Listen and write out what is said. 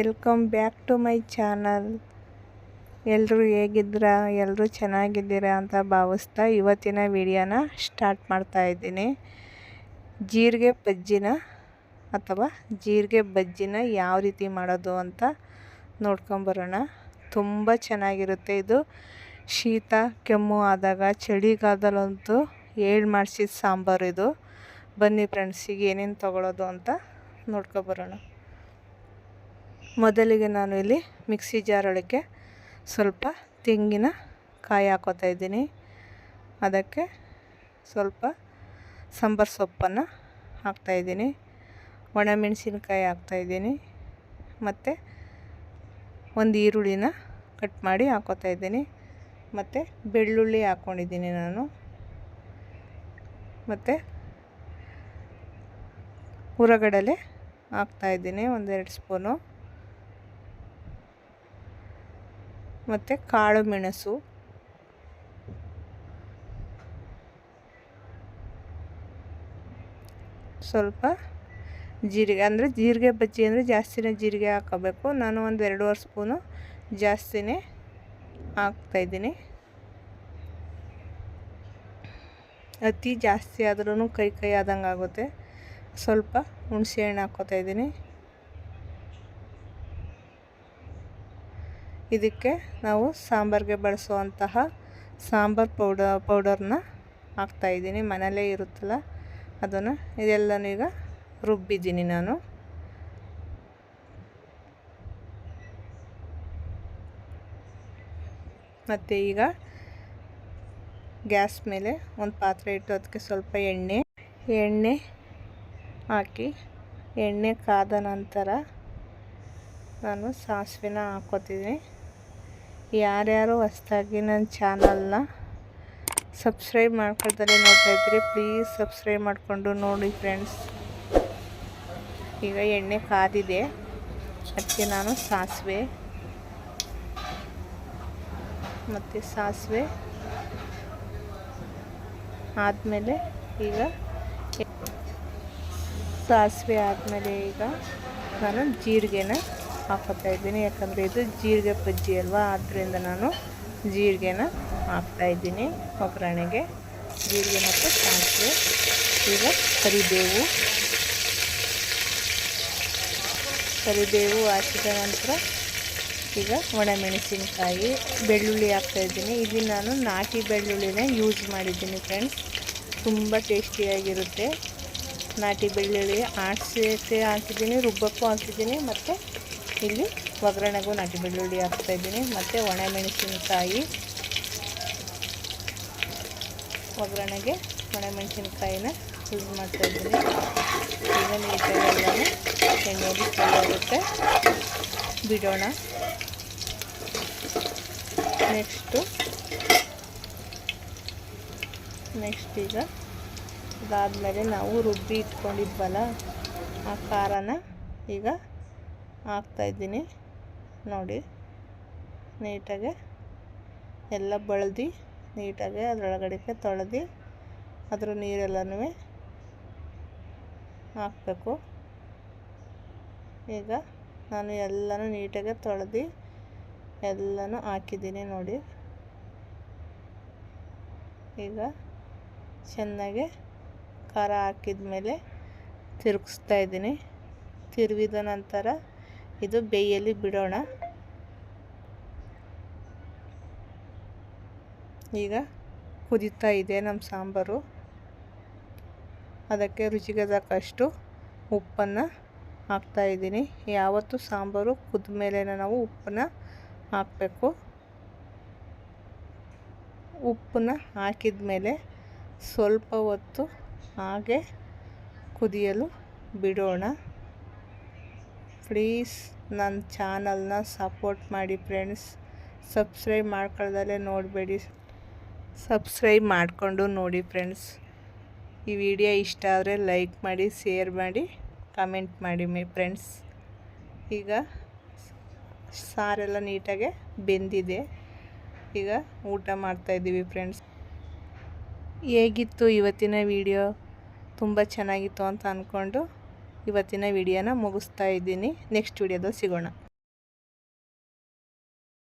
Welcome back to my channel. ಎಲ್ಲರೂ ಹೇಗಿದ್ದೀರಾ? ಎಲ್ಲರೂ ಚೆನ್ನಾಗಿದ್ದೀರಾ ಅಂತ ಭಾವಿಸ್ತಾ ಇವತ್ತಿನ ವಿಡಿಯೋನ ಸ್ಟಾರ್ಟ್ ಮಾಡ್ತಾ ಇದ್ದೀನಿ. ಜೀರಿಗೆ ಬಜ್ಜಿನ ಅಥವಾ ಜೀರಿಗೆ ಬಜ್ಜಿನ ಯಾವ ರೀತಿ ಮಾಡೋದು ಅಂತ ನೋಡ್ಕೊಂಬರೋಣ. ತುಂಬ ಚೆನ್ನಾಗಿರುತ್ತೆ ಇದು. ಶೀತ, ಕೆಮ್ಮು ಆದಾಗ ಚಳಿಗಾಲದಲ್ಲಂತೂ ಏಳು ಮಾಡಿಸಿದ ಸಾಂಬಾರು ಇದು. ಬನ್ನಿ ಫ್ರೆಂಡ್ಸಿಗೆ ಏನೇನು ತೊಗೊಳೋದು ಅಂತ ನೋಡ್ಕೊಬರೋಣ. ಮೊದಲಿಗೆ ನಾನು ಇಲ್ಲಿ ಮಿಕ್ಸಿ ಜಾರೊಳಗೆ ಸ್ವಲ್ಪ ತೆಂಗಿನ ಕಾಯಿ ಹಾಕೋತಾ ಇದ್ದೀನಿ. ಅದಕ್ಕೆ ಸ್ವಲ್ಪ ಸಾಂಬಾರು ಸೊಪ್ಪನ್ನು ಹಾಕ್ತಾಯಿದ್ದೀನಿ ಒಣಮೆಣಸಿನ್ಕಾಯಿ ಹಾಕ್ತಾಯಿದ್ದೀನಿ ಮತ್ತು ಒಂದು ಈರುಳ್ಳಿನ ಕಟ್ ಮಾಡಿ ಹಾಕೋತಾ ಇದ್ದೀನಿ. ಮತ್ತು ಬೆಳ್ಳುಳ್ಳಿ ಹಾಕ್ಕೊಂಡಿದ್ದೀನಿ ನಾನು. ಮತ್ತು ಹುರಗಡಲೆ ಹಾಕ್ತಾಯಿದ್ದೀನಿ ಒಂದೆರಡು ಸ್ಪೂನು. ಮತ್ತು ಕಾಳು ಮೆಣಸು. ಸ್ವಲ್ಪ ಜೀರಿಗೆ, ಅಂದರೆ ಜೀರಿಗೆ ಬಜ್ಜಿ ಅಂದರೆ ಜಾಸ್ತಿನೇ ಜೀರಿಗೆ ಹಾಕೋಬೇಕು. ನಾನು ಒಂದು ಎರಡೂವರೆ ಸ್ಪೂನು ಜಾಸ್ತಿನೇ ಹಾಕ್ತಾಯಿದ್ದೀನಿ ಅತಿ ಜಾಸ್ತಿ ಆದ್ರೂ ಕೈ ಕೈ ಆದಂಗೆ ಆಗುತ್ತೆ. ಸ್ವಲ್ಪ ಹುಣಸೆ ಹಣ್ಣು ಹಾಕ್ಕೋತಾ ಇದಕ್ಕೆ ನಾವು ಸಾಂಬಾರಿಗೆ ಬಳಸುವಂತಹ ಸಾಂಬಾರು ಪೌಡ, ಪೌಡರ್ನ ಹಾಕ್ತಾಯಿದ್ದೀನಿ ಮನೆಯಲ್ಲೇ ಇರುತ್ತಲ್ಲ, ಅದನ್ನು ಇದೆಲ್ಲನೂ ಈಗ ರುಬ್ಬಿದ್ದೀನಿ ನಾನು. ಮತ್ತು ಈಗ ಗ್ಯಾಸ್ ಮೇಲೆ ಒಂದು ಪಾತ್ರೆ ಇಟ್ಟು ಅದಕ್ಕೆ ಸ್ವಲ್ಪ ಎಣ್ಣೆ ಎಣ್ಣೆ ಹಾಕಿ, ಎಣ್ಣೆ ಕಾದ ನಂತರ ನಾನು ಸಾಸಿವೆನ ಹಾಕ್ಕೋತೀನಿ ಯಾರ್ಯಾರು ಹೊಸ್ದಾಗಿ ನನ್ನ ಚಾನಲ್ನ ಸಬ್ಸ್ಕ್ರೈಬ್ ಮಾಡ್ಕೊಳ್ತಾರೆ ನೋಡ್ತಾ ಇದ್ರಿ ಪ್ಲೀಸ್ ಸಬ್ಸ್ಕ್ರೈಬ್ ಮಾಡಿಕೊಂಡು ನೋಡಿ ಫ್ರೆಂಡ್ಸ್ ಈಗ ಎಣ್ಣೆ ಕಾದಿದೆ, ಅದಕ್ಕೆ ನಾನು ಸಾಸಿವೆ ಮತ್ತು ಸಾಸಿವೆ ಆದಮೇಲೆ ಈಗ ಸಾಸಿವೆ ಆದಮೇಲೆ ಈಗ ನಾನು ಜೀರಿಗೆನ ಹಾಕೋತಾ ಇದ್ದೀನಿ. ಯಾಕಂದರೆ ಇದು ಜೀರಿಗೆ ಬಜ್ಜಿ ಅಲ್ವಾ? ಆದ್ದರಿಂದ ನಾನು ಜೀರಿಗೆನ ಹಾಕ್ತಾಯಿದ್ದೀನಿ ಒಗ್ಗರಣೆಗೆ. ಜೀರಿಗೆ ಮತ್ತು ಸಾಸಿವೆ, ಈಗ ಕರಿಬೇವು. ಕರಿಬೇವು ಹಾಕಿದ ನಂತರ ಈಗ ಒಣಮೆಣಸಿನ್ಕಾಯಿ, ಬೆಳ್ಳುಳ್ಳಿ ಹಾಕ್ತಾಯಿದ್ದೀನಿ ಇಲ್ಲಿ ನಾನು ನಾಟಿ ಬೆಳ್ಳುಳ್ಳಿನೇ ಯೂಸ್ ಮಾಡಿದ್ದೀನಿ ಫ್ರೆಂಡ್ಸ್ ತುಂಬ ಟೇಸ್ಟಿಯಾಗಿರುತ್ತೆ ನಾಟಿ ಬೆಳ್ಳುಳ್ಳಿ ಆಡಿಸಿ ಹಾಕಿದ್ದೀನಿ ರುಬ್ಬಕ್ಕೂ ಹಾಕಿದ್ದೀನಿ ಮತ್ತು ಇಲ್ಲಿ ಒಗ್ಗರಣೆಗೂ ನಾಟಿ ಬೆಳ್ಳುಳ್ಳಿ ಹಾಕ್ತಾಯಿದ್ದೀನಿ ಮತ್ತು ಒಣಮೆಣಸಿನ್ಕಾಯಿ. ಒಗ್ಗರಣೆಗೆ ಒಣಮೆಣಸಿನ್ಕಾಯಿನ ಯೂಸ್ ಮಾಡ್ತಾಯಿದ್ದೀನಿ ಈಗ ನೀಟಾಗಿ ಎಣ್ಣೆಯಲ್ಲಿ ಚೆನ್ನಾಗುತ್ತೆ ಬಿಡೋಣ. ನೆಕ್ಸ್ಟು, ನೆಕ್ಸ್ಟ್ ಈಗ ಅದಾದಮೇಲೆ ನಾವು ರುಬ್ಬಿ ಇಟ್ಕೊಂಡಿದ್ವಲ್ಲ ಆ ಖಾರನ ಈಗ ಹಾಕ್ತಾಯಿದ್ದೀನಿ ನೋಡಿ, ನೀಟಾಗೆ ಎಲ್ಲ ಬಳ್ದು, ನೀಟಾಗಿ ಅದರೊಳಗಡೆಗೆ ತೊಳೆದು, ಅದ್ರ ನೀರೆಲ್ಲನೂ ಹಾಕಬೇಕು. ಈಗ ನಾನು ಎಲ್ಲನೂ ನೀಟಾಗೆ ತೊಳೆದು, ಎಲ್ಲನೂ ಹಾಕಿದ್ದೀನಿ ನೋಡಿ. ಈಗ ಚೆನ್ನಾಗೆ ಖಾರ ಹಾಕಿದ ಮೇಲೆ ತಿರುಗಿಸ್ತಾ ಇದ್ದೀನಿ. ತಿರುವಿದ ನಂತರ ಇದು ಬೇಯಲ್ಲಿ ಬಿಡೋಣ. ಈಗ ಕುದೀತಾ ಇದೆ ನಮ್ಮ ಸಾಂಬಾರು. ಅದಕ್ಕೆ ರುಚಿಗೆ ತಕ್ಕಷ್ಟು ಉಪ್ಪನ್ನು ಹಾಕ್ತಾಯಿದ್ದೀನಿ ಯಾವತ್ತು ಸಾಂಬಾರು ಕುದ ಮೇಲೆ ನಾವು ಉಪ್ಪನ್ನು ಹಾಕಬೇಕು. ಉಪ್ಪನ್ನ ಹಾಕಿದ ಮೇಲೆ ಸ್ವಲ್ಪ ಹೊತ್ತು ಹಾಗೆ ಕುದಿಯಲು ಬಿಡೋಣ. ಪ್ಲೀಸ್ ನನ್ನ ಚಾನಲ್ನ ಸಪೋರ್ಟ್ ಮಾಡಿ ಫ್ರೆಂಡ್ಸ್. ಸಬ್ಸ್ಕ್ರೈಬ್ ಮಾಡ್ಕೊಳ್ದಲ್ಲೇ ನೋಡಬೇಡಿ. ಸಬ್ಸ್ಕ್ರೈಬ್ ಮಾಡಿಕೊಂಡು ನೋಡಿ ಫ್ರೆಂಡ್ಸ್. ಈ ವಿಡಿಯೋ ಇಷ್ಟ ಆದರೆ ಲೈಕ್ ಮಾಡಿ, ಶೇರ್ ಮಾಡಿ, ಕಮೆಂಟ್ ಮಾಡಿ ಮೇ ಫ್ರೆಂಡ್ಸ್. ಈಗ ಸಾರೆಲ್ಲ ನೀಟಾಗೆ ಬೆಂದಿದೆ. ಈಗ ಊಟ ಮಾಡ್ತಾಯಿದ್ದೀವಿ ಫ್ರೆಂಡ್ಸ್. ಹೇಗಿತ್ತು ಇವತ್ತಿನ ವಿಡಿಯೋ? ತುಂಬ ಚೆನ್ನಾಗಿತ್ತು ಅಂತ ಅಂದ್ಕೊಂಡು ಇವತ್ತಿನ ವಿಡಿಯೋನ ಮುಗಿಸ್ತಾ ಇದ್ದೀನಿ. ನೆಕ್ಸ್ಟ್ ವಿಡಿಯೋದಲ್ಲಿ ಸಿಗೋಣ.